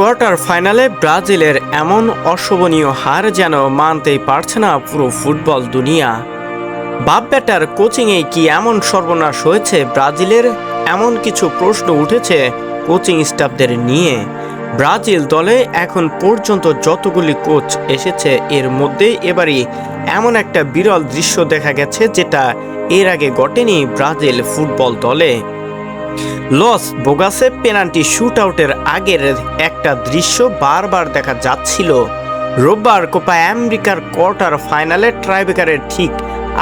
Quarter ফাইনালে ব্রাজিলের এমন অশোভনীয় হার যেন মানতেই পারছে না পুরো ফুটবল দুনিয়া। বাপ ব্যাটার কোচিংয়ে কি এমন সর্বনাশ হয়েছে ব্রাজিলের? এমন কিছু প্রশ্ন উঠেছে কোচিং স্টাফদের নিয়ে। ব্রাজিল দলে এখন পর্যন্ত যতগুলি কোচ এসেছে, এর মধ্যে এবারই এমন একটা বিরল দৃশ্য দেখা গেছে যেটা এর আগে ঘটেনি ব্রাজিল ফুটবল দলে। লস বোগাসে পেনাল্টি শুট আউটের আগের একটা দৃশ্য বারবার দেখা যাচ্ছিল। রোববার কোপা আমেরিকার কোয়ার্টার ফাইনালে ট্রাইবেকারের ঠিক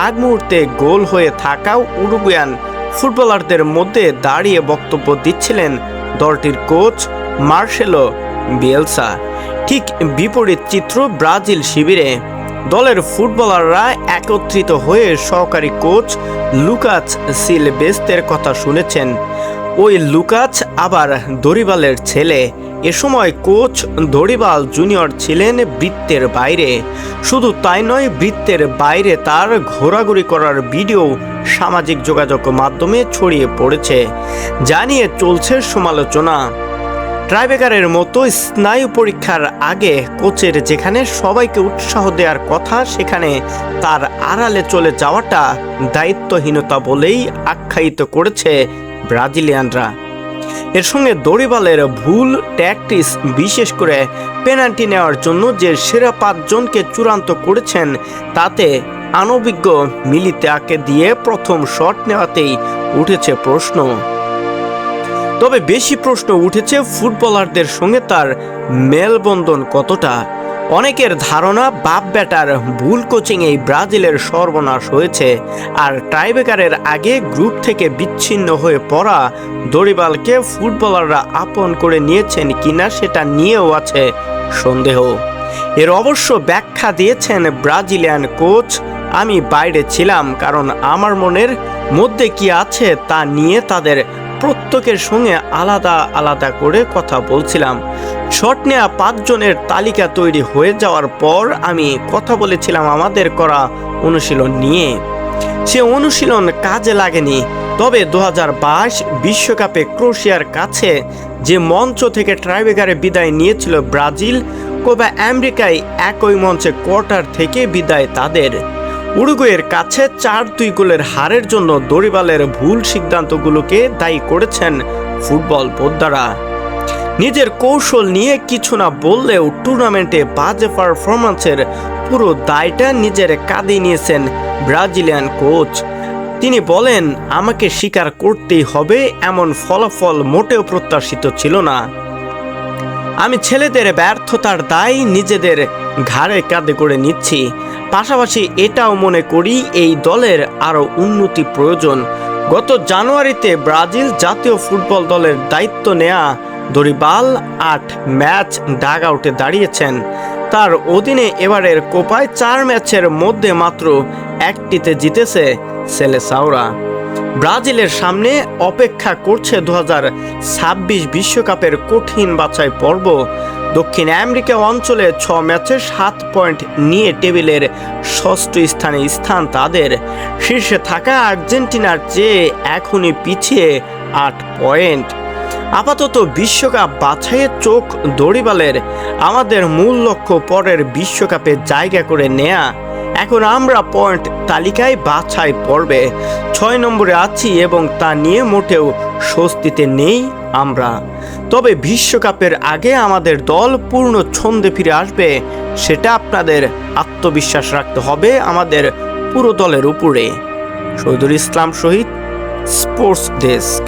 আগ মুহূর্তে গোল হয়ে থাকাও উরুগুয়ান ফুটবলারদের মধ্যে দাঁড়িয়ে বক্তব্য দিচ্ছিলেন দলটির কোচ মার্সেলো বিয়েলসা ঠিক বিপরীত চিত্র ব্রাজিল শিবিরে। দলের ফুটবলাররা একত্রিত হয়ে সহকারী কোচ লুকাচ সিলবেস্তের কথা শুনেছেন। ওই লুকাচ আবার দরিবালের ছেলে। এ সময় কোচ দরিবাল জুনিয়র ছিলেন বৃত্তের বাইরে। শুধু তাই নয়, বৃত্তের বাইরে তার ঘোরাঘুরি করার ভিডিও সামাজিক যোগাযোগ মাধ্যমে ছড়িয়ে পড়েছে। জানিয়ে চলছে সমালোচনা। ট্রাইবেকারের মতো স্নায়ু পরীক্ষার আগে কোচের যেখানে সবাইকে উৎসাহ দেওয়ার কথা, সেখানে তার আড়ালে চলে যাওয়াটা দায়িত্বহীনতা বলেই আখ্যায়িত করেছে ব্রাজিলিয়ানরা। এর সঙ্গে দড়িবালের ভুল ট্যাকটিস, বিশেষ করে পেনাল্টি নেওয়ার জন্য যে সেরা পাঁচজনকে চূড়ান্ত করেছেন, তাতে আনবিজ্ঞ মিলিতাকে দিয়ে প্রথম শট নেওয়াতেই উঠেছে প্রশ্ন। তবে বেশি প্রশ্ন উঠেছে ফুটবলারদের সঙ্গে তার মেলবন্ধন কতটা। অনেকের ধারণা বাপ ব্যাটার ভুল কোচিংয়েই ব্রাজিলের সর্বনাশ হয়েছে, আর টাইবেকারের আগে গ্রুপ থেকে বিচ্ছিন্ন হয়ে পড়া দড়িবালকে ফুটবলাররা আপন করে নিয়েছেন কিনা সেটা নিয়েও আছে সন্দেহ। এর অবশ্য ব্যাখ্যা দিয়েছেন ব্রাজিলিয়ান কোচ, আমি বাইরে ছিলাম, কারণ আমার মনের মধ্যে কি আছে তা নিয়ে তাদের প্রত্যেকের সঙ্গে আলাদা আলাদা করে কথা বলছিলাম। শট নেওয়া পাঁচজনের তালিকা তৈরি হয়ে যাওয়ার পর আমি কথা বলেছিলাম আমাদের করা অনুশীলন নিয়ে। সে অনুশীলন কাজে লাগেনি। তবে দু বিশ্বকাপে ক্রোশিয়ার কাছে যে মঞ্চ থেকে ট্রাইবেকারে বিদায় নিয়েছিল ব্রাজিল, কোবা আমেরিকায় একই মঞ্চে কোয়ার্টার থেকে বিদায় তাদের। উরুগুয়ের কাছে চার দুই গোলের হারের জন্য দরিবালের ভুল সিদ্ধান্তগুলোকে দায়ী করেছেন ফুটবল বোদ্ধারা। নিজের কৌশল নিয়ে কিছু না বললেও টুর্নামেন্টে বাজে পারফরম্যান্সের পুরো দায়টা নিজের কাঁধে নিয়েছেন ব্রাজিলিয়ান কোচ। তিনি বলেন, আমাকে স্বীকার করতেই হবে, এমন ফলাফল মোটেও প্রত্যাশিত ছিল না। আমি ছেলেদের ব্যর্থতার দায় নিজেদের ঘাড়ে কাঁধে করে নিচ্ছি। পাশাপাশি এটাও মনে করি এই দলের আরও উন্নতি প্রয়োজন। গত জানুয়ারিতে ব্রাজিল জাতীয় ফুটবল দলের দায়িত্ব নেয়া দরিবাল আট ম্যাচ ডাগ আউটে দাঁড়িয়েছেন। তার অধীনে এবারের কোপায় চার ম্যাচের মধ্যে মাত্র একটিতে জিতেছে সেলেসাওরা। ব্রাজিলের সামনে অপেক্ষা করছে দু বিশ্বকাপের কঠিন বাছাই পর্ব। দক্ষিণ আমেরিকা অঞ্চলে ছ ম্যাচে সাত পয়েন্ট নিয়ে টেবিলের ষষ্ঠ স্থানে স্থান তাদের। শীর্ষে থাকা আর্জেন্টিনার চেয়ে এখনই পিছিয়ে আট পয়েন্ট। আপাতত বিশ্বকাপ বাছাইয়ের চোখ দড়িবালের আমাদের মূল লক্ষ্য পরের বিশ্বকাপে জায়গা করে নেয়া। এখন আমরা পয়েন্ট তালিকায় বাছাই পড়বে ছয় নম্বরে আছি এবং তা নিয়ে মোটেও স্বস্তিতে নেই আমরা। তবে বিশ্বকাপের আগে আমাদের দল পূর্ণ ছন্দে ফিরে আসবে, সেটা আপনাদের আত্মবিশ্বাস রাখতে হবে আমাদের পুরো দলের উপরে। Shahidul Islam Shahid, sports desk.